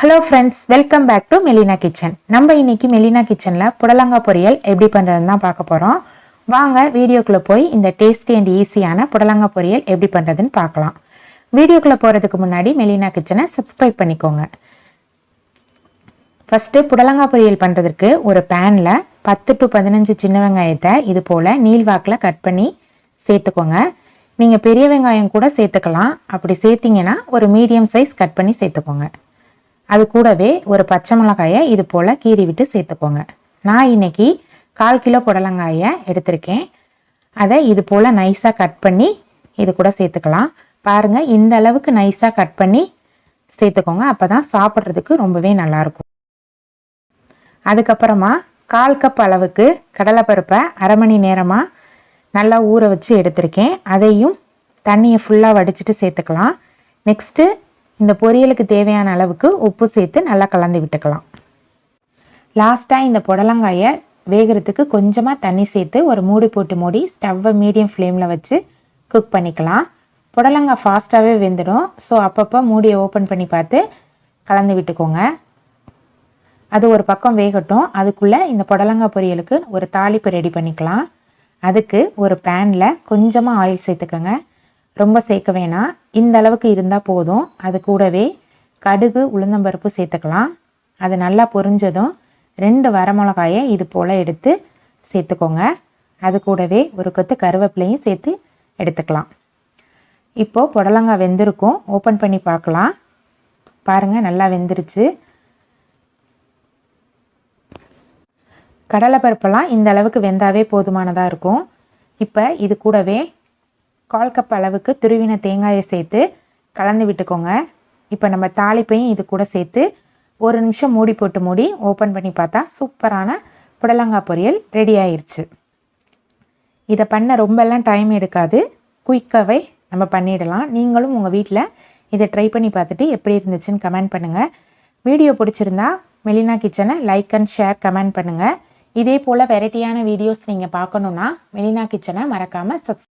Hello friends welcome back to Melina kitchen நம்ம இன்னைக்கு மெலினா கிச்சனில் புடலங்காய் பொரியல் எப்படி பண்ணுறதுன்னு தான் பார்க்க போகிறோம் வாங்க வீடியோக்குள்ளே போய் இந்த டேஸ்டி அண்ட் ஈஸியான புடலங்காய் பொரியல் எப்படி பண்ணுறதுன்னு பார்க்கலாம். வீடியோக்குள்ளே போகிறதுக்கு முன்னாடி மெலினா கிச்சனை சப்ஸ்கிரைப் பண்ணிக்கோங்க. ஃபஸ்ட்டு புடலங்காய் பொரியல் பண்ணுறதுக்கு ஒரு பேனில் பத்து டு பதினஞ்சு சின்ன வெங்காயத்தை இது போல் நீள்வாக்கில் கட் பண்ணி சேர்த்துக்கோங்க. நீங்கள் பெரிய வெங்காயம் கூட சேர்த்துக்கலாம். அப்படி சேர்த்திங்கன்னா ஒரு மீடியம் சைஸ் கட் பண்ணி சேர்த்துக்கோங்க. அது கூடவே ஒரு பச்சை மிளகாயை இது போல் கீறி விட்டு சேர்த்துக்கோங்க. நான் இன்னைக்கு கால் கிலோ புடலங்காயை எடுத்திருக்கேன். அதை இது போல் நைஸாக கட் பண்ணி இது கூட சேர்த்துக்கலாம். பாருங்கள் இந்த அளவுக்கு நைஸாக கட் பண்ணி சேர்த்துக்கோங்க. அப்போ தான் சாப்பிட்றதுக்கு ரொம்பவே நல்லாயிருக்கும். அதுக்கப்புறமா கால் கப் அளவுக்கு கடலைப்பருப்பை அரை மணி நேரமாக நல்லா ஊற வச்சு எடுத்திருக்கேன். அதையும் தண்ணியை ஃபுல்லாக வடிச்சிட்டு சேர்த்துக்கலாம். நெக்ஸ்ட்டு இந்த பொரியலுக்கு தேவையான அளவுக்கு உப்பு சேர்த்து நல்லா கலந்து விட்டுக்கலாம். லாஸ்ட்டாக இந்த புடலங்காயை வேகிறதுக்கு கொஞ்சமாக தண்ணி சேர்த்து ஒரு மூடி போட்டு மூடி ஸ்டவ்வை மீடியம் ஃப்ளேமில் வச்சு குக் பண்ணிக்கலாம். புடலங்காய் ஃபாஸ்ட்டாகவே வெந்துடும். ஸோ அப்பப்போ மூடியை ஓப்பன் பண்ணி பார்த்து கலந்து விட்டுக்கோங்க. அது ஒரு பக்கம் வேகட்டும். அதுக்குள்ளே இந்த புடலங்காய் பொரியலுக்கு ஒரு தாளிப்பு ரெடி பண்ணிக்கலாம். அதுக்கு ஒரு பேனில் கொஞ்சமாக ஆயில் சேர்த்துக்கோங்க. ரொம்ப சேர்க்க வேணாம். இந்த அளவுக்கு இருந்தால் போதும். அது கூடவே கடுகு உளுந்தம்பருப்பு சேர்த்துக்கலாம். அது நல்லா பொரிஞ்சதும் ரெண்டு வரமிளகாயை இது போல் எடுத்து சேர்த்துக்கோங்க. அது கூடவே ஒரு கொத்து கருவேப்பிலையும் சேர்த்து எடுத்துக்கலாம். இப்போது புடலங்காய் வெந்திருக்கும். ஓப்பன் பண்ணி பார்க்கலாம். பாருங்கள் நல்லா வெந்துருச்சு. கடலைப்பருப்பெல்லாம் இந்த அளவுக்கு வெந்தாவே போதுமானதாக இருக்கும். இப்போ இது கூடவே கால் கப் அளவுக்கு துருவின தேங்காயை சேர்த்து கலந்து விட்டுக்கோங்க. இப்போ நம்ம தாளிப்பையும் இது கூட சேர்த்து ஒரு நிமிஷம் மூடி போட்டு மூடி ஓப்பன் பண்ணி பார்த்தா சூப்பரான புடலங்காய் பொரியல் ரெடி ஆயிடுச்சு இதை பண்ண ரொம்பலாம் டைம் எடுக்காது. குயிக்காகவே நம்ம பண்ணிடலாம். நீங்களும் உங்கள் வீட்டில் இதை ட்ரை பண்ணி பார்த்துட்டு எப்படி இருந்துச்சுன்னு கமெண்ட் பண்ணுங்கள் வீடியோ பிடிச்சிருந்தா மெலினா கிச்சனை லைக் அண்ட் ஷேர் கமெண்ட் பண்ணுங்கள் இதே போல் வெரைட்டியான வீடியோஸ் நீங்கள் பார்க்கணுன்னா மெலினா கிச்சனை மறக்காமல் சப்ஸ்